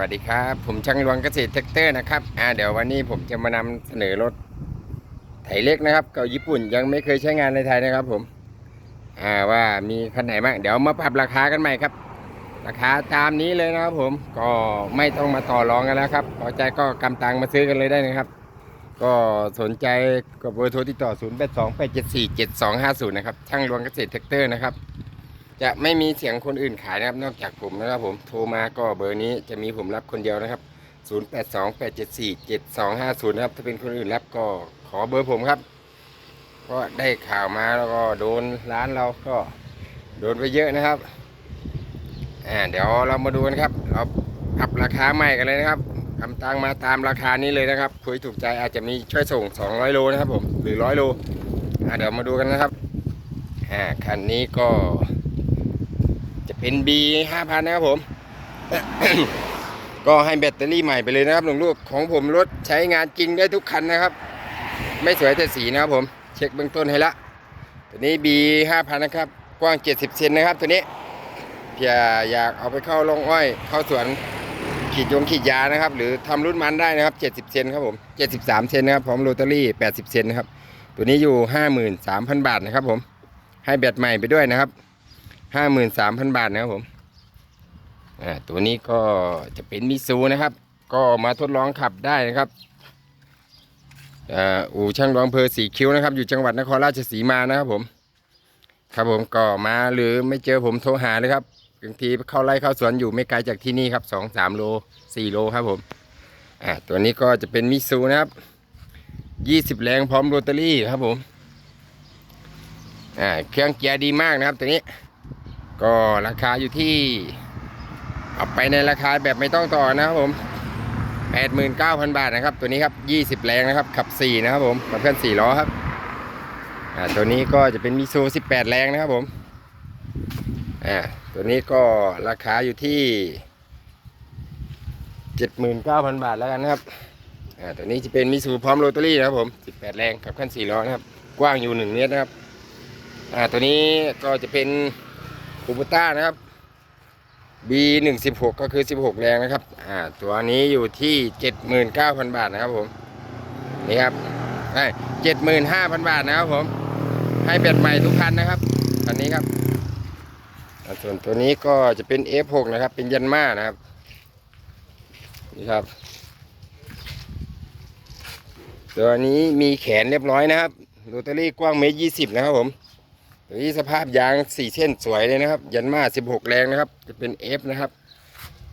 วัสดีครับ ผมช่างรวงเกษตรแท็กเตอร์นะครับอ่าเดี๋ยววันนี้ผมจะมานำเสนอรถไถเล็กนะครับเก่าญี่ปุ่นยังไม่เคยใช้งานในไทยนะครับ ผมอ่าว่ามีคันไหนบ้างเดี๋ยวมาปรับราคากันใหม่ครับ ราคาตามนี้เลยนะครับ ผมก็ไม่ต้องมาต่อรองกันแล้วครับพอใจก็กำตังมาซื้อกันเลยได้นะครับ ก็สนใจก็เบอร์โทรติดต่อ 0 8 2 8 7 4 7 2 5 0 นะครับช่างรวงเกษตรแท็กเตอร์นะครับ จะไม่มีเสียงคนอื่นขายนะครับ นอกจากผมนะครับผมโทรมาก็เบอร์นี้จะมีผมรับคนเดียวนะครับ 0828747250นะครับถ้าเป็นคนอื่นรับก็ขอเบอร์ผมครับก็ได้ข่าวมาแล้วก็โดนร้านเราก็โดนไปเยอะนะครับอ่าเดี๋ยวเรามาดูกันครับ เราปรับราคาใหม่กันเลยนะครับทำตังมาตามราคานี้เลยนะครับคุยถูกใจอาจจะมีช่วยส่ง 200 โลนะครับผมหรือ 100 โลอ่าเดี๋ยวมาดูกันนะครับอ่าคันนี้ก็ จะเป็น B 5,000 นะครับผม ก็ให้แบตเตอรี่ใหม่ไปเลยนะครับหลวงลูกของผมรถใช้งานจริงได้ทุกคันนะครับ ไม่สวยแต่สีนะครับผม เช็คเบื้องต้นให้ละ ตัวนี้ B 5,000 นะครับ กว้าง 70 เซนนะครับ ตัวนี้เพี่อยากเอาไปเข้าลงอ้อย เข้าสวนขีดยงขีดยานะครับ หรือทำรุ่นมันได้นะครับ 70 เซนครับผม 73 เซนนะครับ พร้อมโรตารี่ 80 เซนนะครับ ตัวนี้อยู่ 53,000 บาทนะครับผม ให้แบตใหม่ไปด้วยนะครับ ห้าหมื่นสามพันบาทนะครับผมอ่าตัวนี้ก็จะเป็นมิซูนะครับ ก็มาทดลองขับได้นะครับอ่าอู่ช่างรองเพอสีคิ้วนะครับ อยู่จังหวัดนครราชสีมานะครับผม ครับผมก็มาหรือไม่เจอผมโทรหาเลยครับบางทีเข้าไร่เข้าสวนอยู่ไม่ไกลจากที่นี่ครับสองสามโลสี่โลครับผมอ่าตัวนี้ก็จะเป็นมิซูนะครับยี่สิบแรงพร้อมโรตารี่ครับผมอ่าเครื่องเกียร์ดีมากนะครับตัวนี้ ก็ราคาอยู่ที่เอาไปในราคาแบบไม่ต้องต่อนะครับผม 89,000 บาทนะครับ ตัวนี้ครับ 20 แรงนะครับ ขับ 4 นะครับผมขับเคลื่อน4ล้อครับอ่าตัวนี้ก็จะเป็นมิซู 18 แรงนะครับผมอ่าตัวนี้ก็ราคาอยู่ที่ 79,000 บาทแล้วกันนะครับอ่าตัวนี้จะเป็นมิซูพร้อมโรตารี่นะครับผม 18 แรงขับเคลื่อน4ล้อนะครับ กว้างอยู่ 1 เมตรนะครับอ่าตัวนี้ก็จะเป็น คูบูต้านะครับ B 1 6 ก็คือ 16 แรงนะครับ อ่า ตัวนี้อยู่ที่ 79,000 บาทนะครับผม นี่ครับใช่75,000บาทนะครับผม ให้เบ็ดใหม่ทุกคันนะครับคันนี้ครับ ส่วนตัวนี้ก็จะเป็น F6 นะครับ เป็นยันมานะครับ นี่ครับ ตัวนี้มีแขนเรียบร้อยนะครับโรตารี่กว้างเมตรยี่สิบนะครับผม นี้สภาพยางสี่เส้นสวยเลยนะครับ ยันมา16แรงนะครับ จะเป็น F นะครับ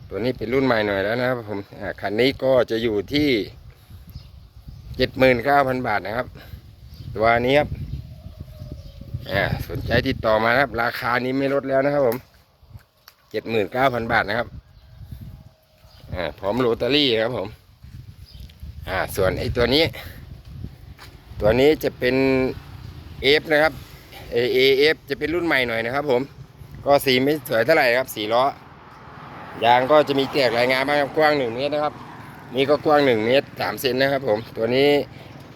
ตัวนี้เป็นรุ่นใหม่หน่อยแล้วนะครับผมคันนี้ก็จะอยู่ที่79,000บาทนะครับ ตัวนี้ครับสนใจติดต่อมาครับ ราคานี้ไม่ลดแล้วนะครับผม79,000บาทนะครับพร้อมโรตารี่ครับผมส่วนไอ้ตัวนี้ ตัวนี้จะเป็น F นะครับ AAF จะเป็นรุ่นใหม่หน่อยนะครับ ผม ก็สีไม่สวยเท่าไหร่ครับ สีล้อยางก็จะมีแตกรายงานบ้างครับกว้าง1เมตรนะครับ นี่ก็กว้าง1เมตร3เซนนะครับ ผม ตัวนี้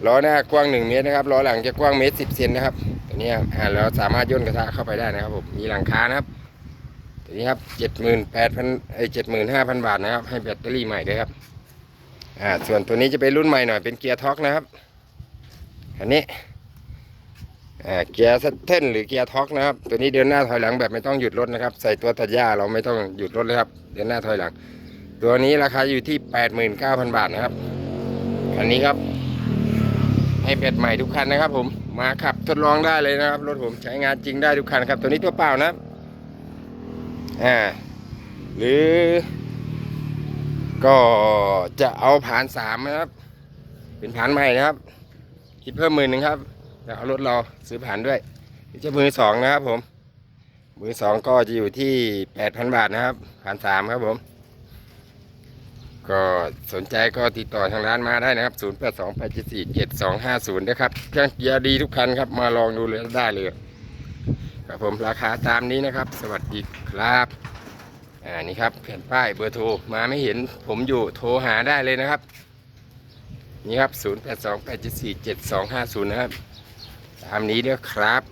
ล้อหน้ากว้าง1เมตรนะครับล้อหลังจะกว้างเมตร10เซนนะครับ ตัวนี้อ่าเราสามารถย่นกระทะเข้าไปได้นะครับผมมีหลังคานะครับ ตัวนี้ครับ78,000ไอ้75,000 บาทนะครับ ให้แบตเตอรี่ใหม่ด้วยครับอ่าส่วนตัวนี้จะเป็นรุ่นใหม่หน่อยเป็นเกียร์ท็อกนะครับอันนี้ เกียร์เซตเทนหรือเกียร์ท็อกนะครับ ตัวนี้เดินหน้าถอยหลังแบบไม่ต้องหยุดรถนะครับ ใส่ตัวตัดหญ้าเราไม่ต้องหยุดรถเลยครับ เดินหน้าถอยหลัง ตัวนี้ราคาอยู่ที่ 89,000 บาทนะครับคันนี้ครับ ให้เป็ดใหม่ทุกคันนะครับ ผมมาขับทดลองได้เลยนะครับ รถผมใช้งานจริงได้ทุกคันครับ ตัวนี้ตัวเปล่านะอ่าหรือ ก็จะเอาผ่านสามนะครับ เป็นผ่านใหม่นะครับคิดเพิ่มหมื่นหนึ่งครับ แล้วเอารถเราซื้อผ่านด้วยนี่จะมือสองนะครับผม มือสองก็จะอยู่ที่แปดพันบาทนะครับผ่านสามครับผม ก็สนใจก็ติดต่อทางร้านมาได้นะครับ0 8 2 8 7 4 7 2 5 0นะครับเครื่องเกียร์ดีทุกคันครับมาลองดูเลยได้เลยครับผมราคาตามนี้นะครับ สวัสดีครับอ่านี่ครับแผ่นป้ายเบอร์โทรมาไม่เห็นผมอยู่โทรหาได้เลยนะครับ นี่ครับ 0 8 2 8 7 4 7 2 5 0 นะครับ ตามนี้เด้อครับ